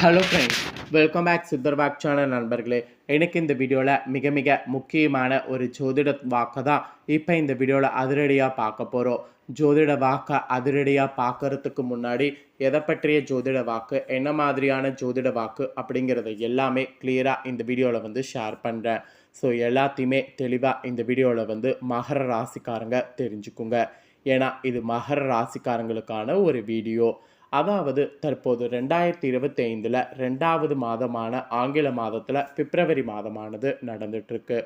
Hello friends welcome back சித்தர் வாக்சான நண்பர்களே. எனக்கு இந்த வீடியோவில் மிக மிக முக்கியமான ஒரு ஜோதிட வாக்கை தான் இப்போ இந்த வீடியோவில் அதிரடியாக பார்க்க போகிறோம் ஜோதிட வாக்கை அதிரடியாக பார்க்கறதுக்கு முன்னாடி எதை பற்றிய ஜோதிட வாக்கு என்ன மாதிரியான ஜோதிட வாக்கு அப்படிங்கிறத எல்லாமே கிளியராக இந்த வீடியோவில் வந்து ஷேர் பண்ணுறேன் ஸோ எல்லாத்தையுமே தெளிவாக இந்த வீடியோவில் வந்து மகர ராசிக்காரங்க தெரிஞ்சுக்குங்க. ஏன்னா இது மகர ராசிக்காரங்களுக்கான ஒரு வீடியோ. அதாவது தற்போது ரெண்டாயிரத்தி இருபத்தி ஐந்தில் ரெண்டாவது மாதமான ஆங்கில மாதத்தில் பிப்ரவரி மாதமானது நடந்துட்டுருக்கு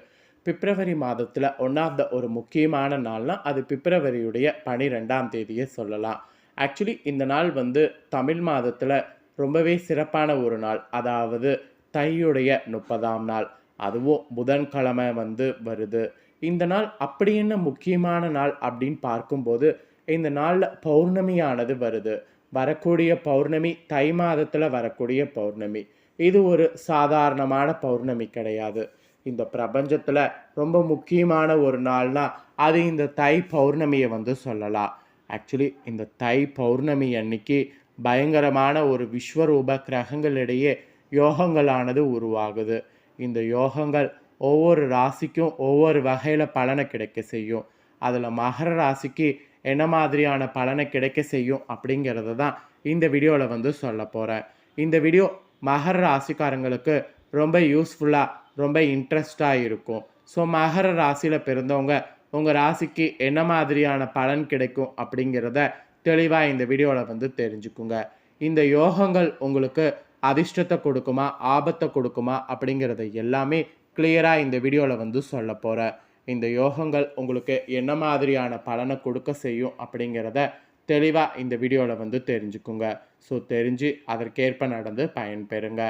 பிப்ரவரி மாதத்தில் ஒன்றாவது ஒரு முக்கியமான நாள்னால் அது பிப்ரவரியுடைய பனிரெண்டாம் தேதியை சொல்லலாம். ஆக்சுவலி இந்த நாள் வந்து தமிழ் மாதத்தில் ரொம்பவே சிறப்பான ஒரு நாள். அதாவது தையுடைய முப்பதாம் நாள். அதுவும் புதன்கிழமை வந்து வருது. இந்த நாள் அப்படி என்ன முக்கியமான நாள் அப்படின்னு பார்க்கும்போது இந்த நாளில் பௌர்ணமியானது வருது. வரக்கூடிய பௌர்ணமி தை மாதத்தில் வரக்கூடிய பௌர்ணமி. இது ஒரு சாதாரணமான பௌர்ணமி கிடையாது. இந்த பிரபஞ்சத்தில் ரொம்ப முக்கியமான ஒரு நாள்னா அது இந்த தை பௌர்ணமியை வந்து சொல்லலாம். ஆக்சுவலி இந்த தை பௌர்ணமி அன்னைக்கு பயங்கரமான ஒரு விஸ்வரூப கிரகங்களிடையே யோகங்களானது உருவாகுது. இந்த யோகங்கள் ஒவ்வொரு ராசிக்கும் ஒவ்வொரு வகையில் பலனை கிடைக்க செய்யும். அதில் மகர ராசிக்கு என்ன மாதிரியான பலனை கிடைக்க செய்யும் அப்படிங்கிறத தான் இந்த வீடியோவில் வந்து சொல்ல போகிறேன் இந்த வீடியோ மகர ராசிக்காரங்களுக்கு ரொம்ப யூஸ்ஃபுல்லாக ரொம்ப இன்ட்ரெஸ்டாக இருக்கும். ஸோ மகர ராசியில் பிறந்தவங்க உங்கள் ராசிக்கு என்ன மாதிரியான பலன் கிடைக்கும் அப்படிங்கிறத தெளிவாக இந்த வீடியோவில் வந்து தெரிஞ்சுக்குங்க. இந்த யோகங்கள் உங்களுக்கு அதிர்ஷ்டத்தை கொடுக்குமா ஆபத்தை கொடுக்குமா அப்படிங்கிறத எல்லாமே கிளியராக இந்த வீடியோவில் வந்து சொல்ல போகிறேன் இந்த யோகங்கள் உங்களுக்கு என்ன மாதிரியான பலனை கொடுக்க செய்யும் அப்படிங்கிறத தெளிவாக இந்த வீடியோவில் வந்து தெரிஞ்சுக்குங்க. ஸோ தெரிஞ்சு அதற்கேற்ப நடந்து பயன்பெறுங்க.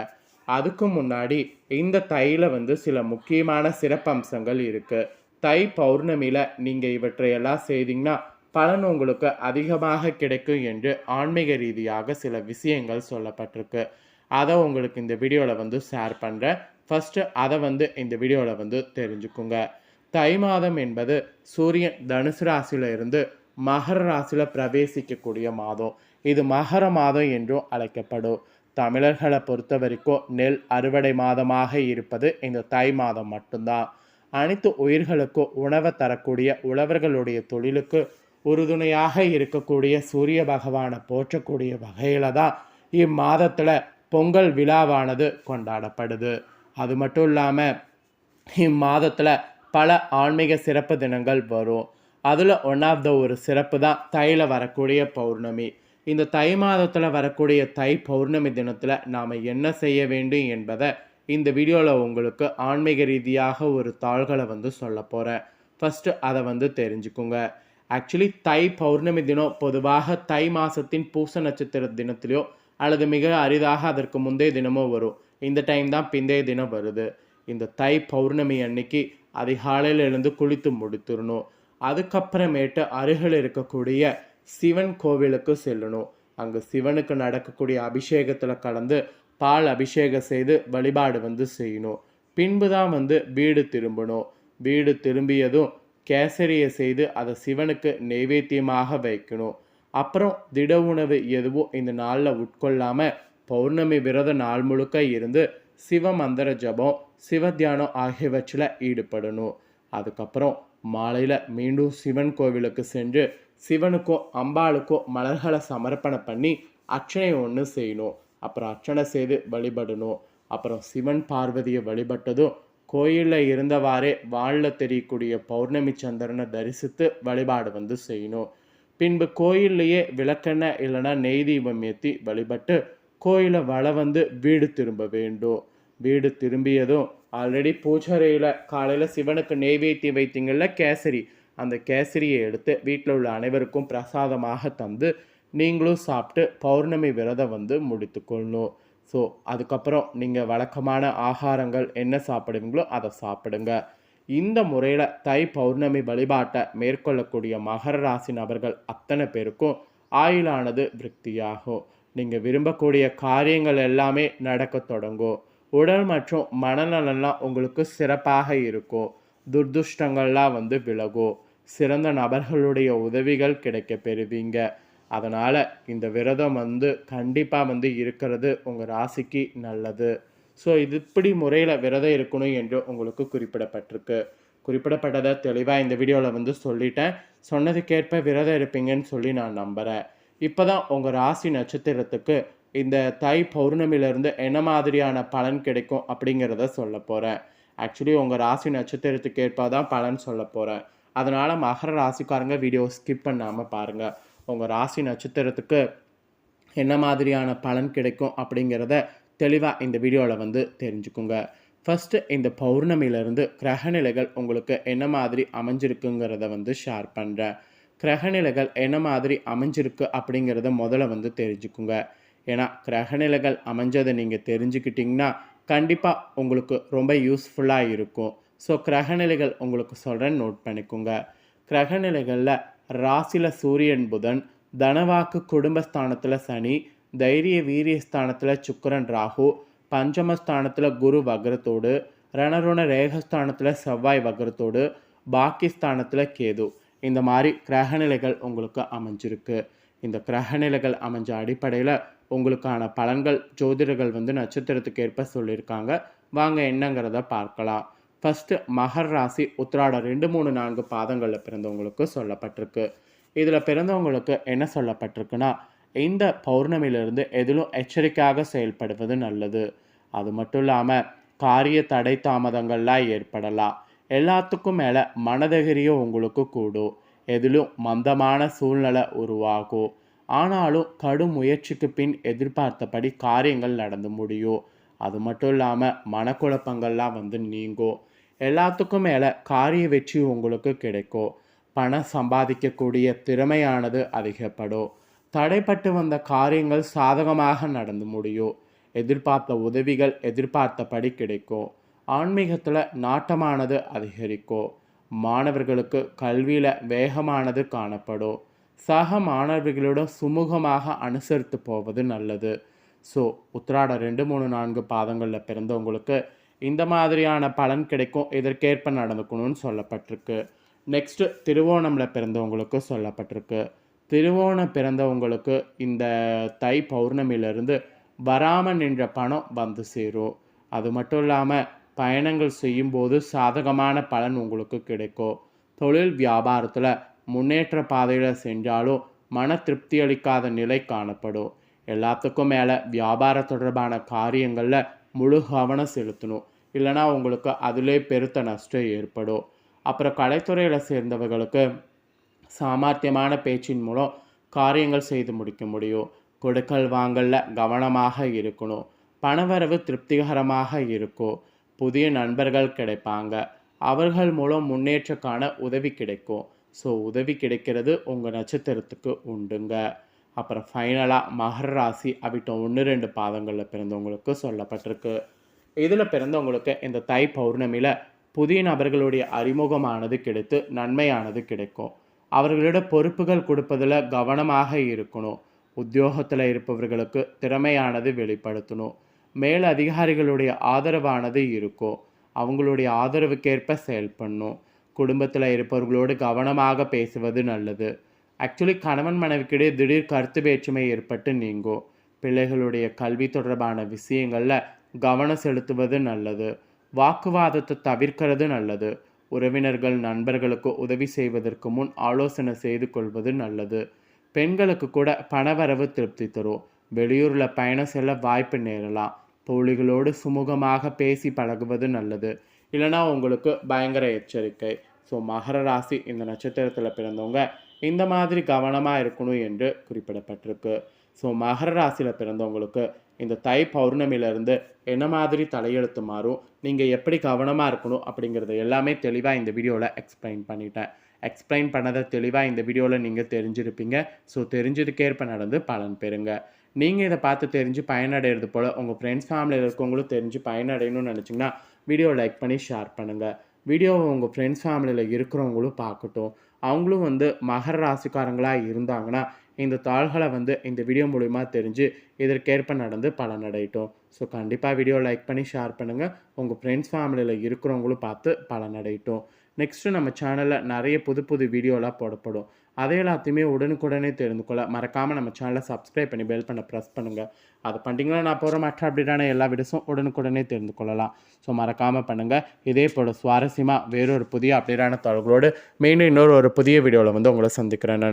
அதுக்கு முன்னாடி இந்த தையில் வந்து சில முக்கியமான சிறப்பம்சங்கள் இருக்குது தை பௌர்ணமியில் நீங்கள் இவற்றையெல்லாம் செய்தீங்கன்னா பலன் உங்களுக்கு அதிகமாக கிடைக்கும் என்று ஆன்மீக ரீதியாக சில விஷயங்கள் சொல்லப்பட்டிருக்கு. அதை உங்களுக்கு இந்த வீடியோவில் வந்து ஷேர் பண்ணுறேன் ஃபஸ்ட்டு அதை வந்து இந்த வீடியோவில் வந்து தெரிஞ்சுக்குங்க. தை மாதம் என்பது சூரியன் தனுசு ராசியில இருந்து மகர ராசியில பிரவேசிக்கக்கூடிய மாதம். இது மகர மாதம் என்றும் அழைக்கப்படும். தமிழர்களை பொறுத்த வரைக்கும் நெல் அறுவடை மாதமாக இருப்பது இந்த தை மாதம் மட்டும்தான். அனைத்து உயிர்களுக்கும் உணவை தரக்கூடிய உழவர்களுடைய தொழிலுக்கு உறுதுணையாக இருக்கக்கூடிய சூரிய பகவானை போற்றக்கூடிய வகையில தான் இம்மாதத்தில் பொங்கல் விழாவானது கொண்டாடப்படுது. அது மட்டும் இல்லாமல் இம்மாதத்தில் பல ஆன்மீக சிறப்பு தினங்கள் வரும். அதில் ஒன் ஆஃப் த ஒரு சிறப்பு தான் தையில் வரக்கூடிய பௌர்ணமி. இந்த தை மாதத்தில் வரக்கூடிய தை பௌர்ணமி தினத்தில் நாம் என்ன செய்ய வேண்டும் என்பதை இந்த வீடியோவில் உங்களுக்கு ஆன்மீக ரீதியாக ஒரு தாள்களை வந்து சொல்ல போகிறேன் ஃபஸ்ட்டு அதை வந்து தெரிஞ்சுக்குங்க. ஆக்சுவலி தை பௌர்ணமி தினம் பொதுவாக தை மாதத்தின் பூச நட்சத்திர தினத்திலையோ அல்லது மிக அரிதாக அதற்கு முந்தைய தினமோ வரும். இந்த டைம் தான் பிந்தைய தினம் வருது. இந்த தை பௌர்ணமி அன்னைக்கு அதிகாலையில் எழுந்து குளித்து முடித்துடணும். அதுக்கப்புறமேட்டு அருகில் இருக்கக்கூடிய சிவன் கோவிலுக்கு செல்லணும். அங்கே சிவனுக்கு நடக்கக்கூடிய அபிஷேகத்தில் கலந்து பால் அபிஷேகம் செய்து வழிபாடு வந்து செய்யணும். பின்பு தான் வந்து வீடு திரும்பணும். வீடு திரும்பியதும் கேசரியை செய்து அதை சிவனுக்கு நெய்வேத்தியமாக வைக்கணும். அப்புறம் திட உணவு எதுவும் இந்த நாளில் உட்கொள்ளாமல் பௌர்ணமி விரத நாள் முழுக்க இருந்து சிவ மந்திர ஜபம் சிவ தியானம் ஆகியவற்றில் ஈடுபடணும். அதுக்கப்புறம் மாலையில் மீண்டும் சிவன் கோவிலுக்கு சென்று சிவனுக்கும் அம்பாளுக்கும் மலர்களை சமர்ப்பணம் பண்ணி அர்ச்சனை ஒன்று செய்யணும். அப்புறம் அர்ச்சனை செய்து வழிபடணும். அப்புறம் சிவன் பார்வதியை வழிபட்டதும் கோயிலில் இருந்தவாறே வானில் தெரியக்கூடிய பௌர்ணமி சந்திரனை தரிசித்து வழிபாடு வந்து செய்யணும். பின்பு கோயில்லையே விளக்கெண்ணெய் இல்லைன்னா நெய் தீபம் ஏற்றி வழிபட்டு கோயிலை வள வந்து வீடு திரும்ப வேண்டும். வீடு திரும்பியதும் ஆல்ரெடி பூஜரையில் காலையில் சிவனுக்கு நெய்வேத்தியம் வைத்தீங்கள்ல கேசரி. அந்த கேசரியை எடுத்து வீட்டில் உள்ள அனைவருக்கும் பிரசாதமாக தந்து நீங்களும் சாப்பிட்டு பௌர்ணமி விரதம் வந்து முடித்துக்கொள்ளணும் ஸோ அதுக்கப்புறம் நீங்கள் வழக்கமான ஆகாரங்கள் என்ன சாப்பிடுவீங்களோ அதை சாப்பிடுங்க. இந்த முறையில் தை பௌர்ணமி வழிபாட்டை மேற்கொள்ளக்கூடிய மகர ராசி நபர்கள் அத்தனை பேருக்கும் ஆயுளானது விருத்தியாகும். நீங்கள் விரும்பக்கூடிய காரியங்கள் எல்லாமே நடக்க தொடங்கும். உடல் மற்றும் மனநலன்லாம் உங்களுக்கு சிறப்பாக இருக்கும். துர்துஷ்டங்கள்லாம் வந்து விலகும். சிறந்த நபர்களுடைய உதவிகள் கிடைக்க பெறுவீங்க. அதனால் இந்த விரதம் வந்து கண்டிப்பாக வந்து இருக்கிறது உங்கள் ராசிக்கு நல்லது. ஸோ இது இப்படி முறையில் விரதம் இருக்கணும் என்று உங்களுக்கு குறிப்பிடப்பட்டிருக்கு. குறிப்பிடப்பட்டதை தெளிவாக இந்த வீடியோவில் வந்து சொல்லிட்டேன். சொன்னதுக்கேற்ப விரதம் இருப்பீங்கன்னு சொல்லி நான் நம்புகிறேன் இப்போ தான் உங்கள் ராசி நட்சத்திரத்துக்கு இந்த தை பௌர்ணமியிலேருந்து என்ன மாதிரியான பலன் கிடைக்கும் அப்படிங்கிறத சொல்ல போகிறேன் ஆக்சுவலி உங்கள் ராசி நட்சத்திரத்துக்கு ஏற்பாக தான் பலன் சொல்ல போகிறேன் அதனால் மகர ராசிக்காரங்க வீடியோ ஸ்கிப் பண்ணாமல் பாருங்கள் உங்கள் ராசி நட்சத்திரத்துக்கு என்ன மாதிரியான பலன் கிடைக்கும் அப்படிங்கிறத தெளிவாக இந்த வீடியோவில் வந்து தெரிஞ்சுக்குங்க. ஃபஸ்ட்டு இந்த பௌர்ணமியிலேருந்து கிரகநிலைகள் உங்களுக்கு என்ன மாதிரி அமைஞ்சிருக்குங்கிறத வந்து ஷேர் பண்ணுறேன் கிரகநிலைகள் என்ன மாதிரி அமைஞ்சிருக்கு அப்படிங்கிறத முதல்ல வந்து தெரிஞ்சுக்குங்க. ஏன்னா கிரகநிலைகள் அமைஞ்சதை நீங்கள் தெரிஞ்சுக்கிட்டிங்கன்னா கண்டிப்பாக உங்களுக்கு ரொம்ப யூஸ்ஃபுல்லாக இருக்கும். ஸோ கிரகநிலைகள் உங்களுக்கு சொல்கிறேன் நோட் பண்ணிக்கோங்க. கிரகநிலைகளில் ராசியில் சூரியன் புதன் தனவாக்கு குடும்பஸ்தானத்தில் சனி தைரிய வீரியஸ்தானத்தில் சுக்கரன் ராகு பஞ்சமஸ்தானத்தில் குரு வக்ரத்தோடு ரணருண ரேகஸ்தானத்தில் செவ்வாய் வக்ரத்தோடு பாக்கிஸ்தானத்தில் கேது. இந்த மாதிரி கிரகநிலைகள் உங்களுக்கு அமைஞ்சிருக்கு. இந்த கிரகநிலைகள் அமைஞ்ச அடிப்படையில் உங்களுக்கான பலன்கள் ஜோதிடர்கள் வந்து நட்சத்திரத்துக்கு ஏற்ப சொல்லியிருக்காங்க. வாங்க என்னங்கிறத பார்க்கலாம். ஃபஸ்ட்டு மகர் ராசி உத்திராடம் ரெண்டு மூணு நான்கு பாதங்களில் பிறந்தவங்களுக்கு சொல்லப்பட்டிருக்கு. இதில் பிறந்தவங்களுக்கு என்ன சொல்லப்பட்டிருக்குன்னா இந்த பௌர்ணமியிலிருந்து எதிலும் எச்சரிக்கையாக செயல்படுவது நல்லது. அது மட்டும் இல்லாமல் காரிய தடை தாமதங்கள்லாம் ஏற்படலாம். எல்லாத்துக்கும் மேலே மனதகிரியும் உங்களுக்கு கூடும். எதிலும் மந்தமான சூழ்நிலை உருவாகும். ஆனாலும் கடும் முயற்சிக்கு பின் எதிர்பார்த்தபடி காரியங்கள் நடந்து முடியும் அது மட்டும் இல்லாமல் மனக்குழப்பங்கள்லாம் வந்து நீங்கும் எல்லாத்துக்கும் மேலே காரிய வெற்றி உங்களுக்கு கிடைக்கும் பணம் சம்பாதிக்கக்கூடிய திறமையானது அதிகப்படும் தடைப்பட்டு வந்த காரியங்கள் சாதகமாக நடந்து முடியும் எதிர்பார்த்த உதவிகள் எதிர்பார்த்தபடி கிடைக்கும் ஆன்மீகத்தில் நாட்டமானது அதிகரிக்கும் மாணவர்களுக்கு கல்வியில் வேகமானது காணப்படும் சக மாணவர்களிடம் சுமூகமாக அனுசரித்து போவது நல்லது. ஸோ உத்திராட ரெண்டு மூணு நான்கு பாதங்களில் பிறந்தவங்களுக்கு இந்த மாதிரியான பலன் கிடைக்கும் இதற்கேற்ப நடந்துக்கணும்னு சொல்லப்பட்டிருக்கு. நெக்ஸ்ட்டு திருவோணமில் பிறந்தவங்களுக்கு சொல்லப்பட்டிருக்கு. திருவோணம் பிறந்தவங்களுக்கு இந்த தை பௌர்ணமியிலிருந்து வராமல் நின்ற பணம் வந்து சேரும். அது மட்டும் இல்லாமல் பயணங்கள் செய்யும்போது சாதகமான பலன் உங்களுக்கு கிடைக்கும். தொழில் வியாபாரத்தில் முன்னேற்ற பாதையில் சென்றாலும் மன திருப்தி அளிக்காத நிலை காணப்படும். எல்லாத்துக்கும் மேலே வியாபார தொடர்பான காரியங்களில் முழு கவனம் செலுத்தணும். இல்லைனா உங்களுக்கு அதிலே பெருத்த நஷ்டம் ஏற்படும். அப்புறம் கலைத்துறையில் சேர்ந்தவர்களுக்கு சாமர்த்தியமான பேச்சின் மூலம் காரியங்கள் செய்து முடிக்க முடியும். கொடுக்கல் வாங்கல்ல கவனமாக இருக்கணும். பணவரவு திருப்திகரமாக இருக்கும். புதிய நண்பர்கள் கிடைப்பாங்க. அவர்கள் மூலம் முன்னேற்றக்கான உதவி கிடைக்கும். ஸோ உதவி கிடைக்கிறது உங்கள் நட்சத்திரத்துக்கு உண்டுங்க. அப்புறம் ஃபைனலாக மகர ராசி அவிட்டம் ஒன்று ரெண்டு பாதங்களில் பிறந்தவங்களுக்கு சொல்லப்பட்டிருக்கு. இதில் பிறந்தவங்களுக்கு இந்த தை பௌர்ணமியில் புதிய நபர்களுடைய அறிமுகமானது கிடைத்து நன்மையானது கிடைக்கும். அவர்களிட பொறுப்புகள் கொடுப்பதில் கவனமாக இருக்கணும். உத்தியோகத்தில் இருப்பவர்களுக்கு திறமையானது வெளிப்படுத்தணும். மேல் அதிகாரிகளுடைய ஆதரவானது இருக்கும். அவங்களுடைய ஆதரவுக்கேற்ப செயல்படணும். குடும்பத்தில் இருப்பவர்களோடு கவனமாக பேசுவது நல்லது. ஆக்சுவலி கணவன் மனைவிக்கிடையே திடீர் கருத்து வேற்றுமை ஏற்பட்டு நீங்கும் பிள்ளைகளுடைய கல்வி தொடர்பான விஷயங்களில் கவனம் செலுத்துவது நல்லது. வாக்குவாதத்தை தவிர்க்கிறது நல்லது. உறவினர்கள் நண்பர்களுக்கு உதவி செய்வதற்கு முன் ஆலோசனை செய்து கொள்வது நல்லது. பெண்களுக்கு கூட பணவரவு திருப்தி தரும். வெளியூரில் பயணம் செல்ல வாய்ப்பு நேரலாம். தோழிகளோடு சுமூகமாக பேசி பழகுவது நல்லது. இல்லைனா உங்களுக்கு பயங்கர எச்சரிக்கை. ஸோ மகர ராசி இந்த நட்சத்திரத்தில் பிறந்தவங்க இந்த மாதிரி கவனமாக இருக்கணும் என்று குறிப்பிடப்பட்டிருக்கு. ஸோ மகர ராசியில் பிறந்தவங்களுக்கு இந்த தை பௌர்ணமியிலேருந்து என்ன மாதிரி தலையெழுத்து மாறும் நீங்கள் எப்படி கவனமாக இருக்கணும் அப்படிங்கிறத எல்லாமே தெளிவாக இந்த வீடியோவில் எக்ஸ்பிளைன் பண்ணிட்டேன். எக்ஸ்பிளைன் பண்ணதை தெளிவாக இந்த வீடியோவில் நீங்கள் தெரிஞ்சிருப்பீங்க. ஸோ தெரிஞ்சதுக்கேற்ப நடந்து பலன் பெறுங்க. நீங்கள் இதை பார்த்து தெரிஞ்சு பயனடைகிறது போல் உங்கள் ஃப்ரெண்ட்ஸ் ஃபேமிலியில் இருக்கவங்களும் தெரிஞ்சு பயனடையணும்னு நினச்சிங்கன்னா வீடியோ லைக் பண்ணி ஷேர் பண்ணுங்கள் வீடியோவை உங்கள் ஃப்ரெண்ட்ஸ் ஃபேமிலியில் இருக்கிறவங்களும் பார்க்கட்டும். அவங்களும் வந்து மகர ராசிக்காரங்களாக இருந்தாங்கன்னா இந்த தாள்களை வந்து இந்த வீடியோ மூலிமா தெரிஞ்சு இதற்கேற்ப நடந்து பலனடையட்டும் ஸோ கண்டிப்பாக வீடியோ லைக் பண்ணி ஷேர் பண்ணுங்கள் உங்கள் ஃப்ரெண்ட்ஸ் ஃபேமிலியில் இருக்கிறவங்களும் பார்த்து பலனடையட்டும் நெக்ஸ்ட்டு நம்ம சேனலில் நிறைய புது புது வீடியோலாம் போடப்படும். அதை எல்லாத்தையுமே உடனுக்குடனே தெரிந்து கொள்ள மறக்காமல் நம்ம சேனலை சப்ஸ்கிரைப் பண்ணி பெல் பண்ண ப்ரெஸ் பண்ணுங்கள் அதை பண்ணிட்டீங்கன்னா நான் போகிற மற்ற அப்படின்னா எல்லா வீடியோஸும் உடனுக்குடனே தெரிந்து கொள்ளலாம். ஸோ மறக்காமல் பண்ணுங்கள் இதே போல் சுவாரஸ்யமாக வேறொரு புதிய அப்டேட்டான தொடர்களோடு மீண்டும் இன்னொரு ஒரு புதிய வீடியோவில் வந்து உங்களை சந்திக்கிறேன்.